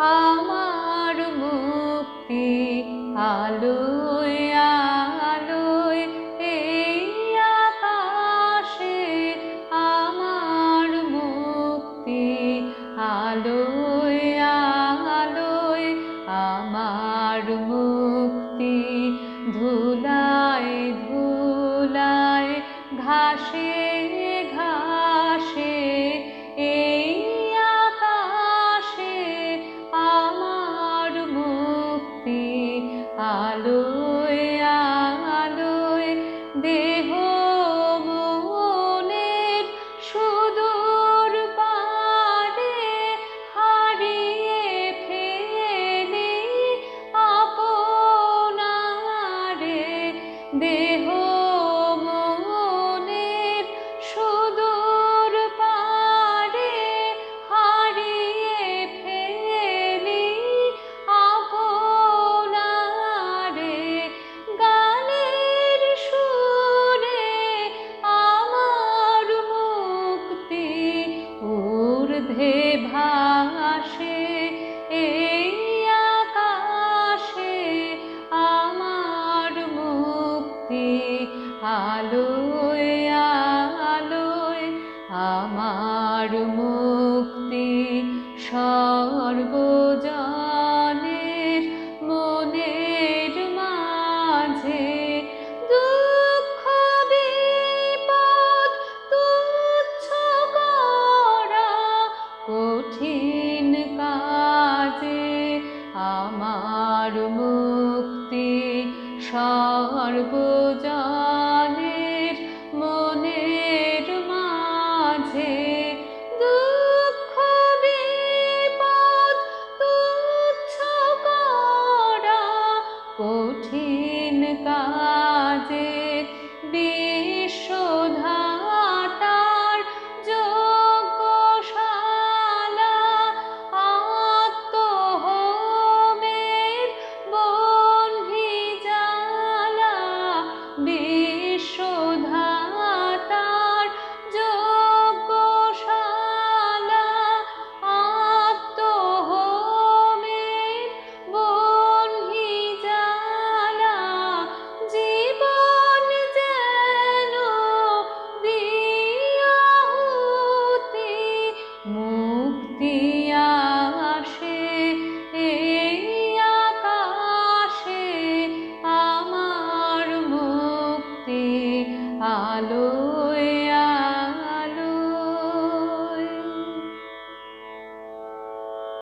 আমার মুক্তি আলোয় আলোয় আলোয় দেহ মনের সুদূর পারে হারিয়ে ফেলি আপনারে দেহ ঊর্ধ্বে ভাসে এই আকাশে আমার মুক্তি আলোয় আমার মুক্তি। সর্বজনের মনের মাঝে দুঃখ আমার মুক্তি সর্বজনের মনের মাঝে দুঃখ বিপদ তুচ্ছ করা কঠিন কাজে বিপদ ಸ್ತುತಿ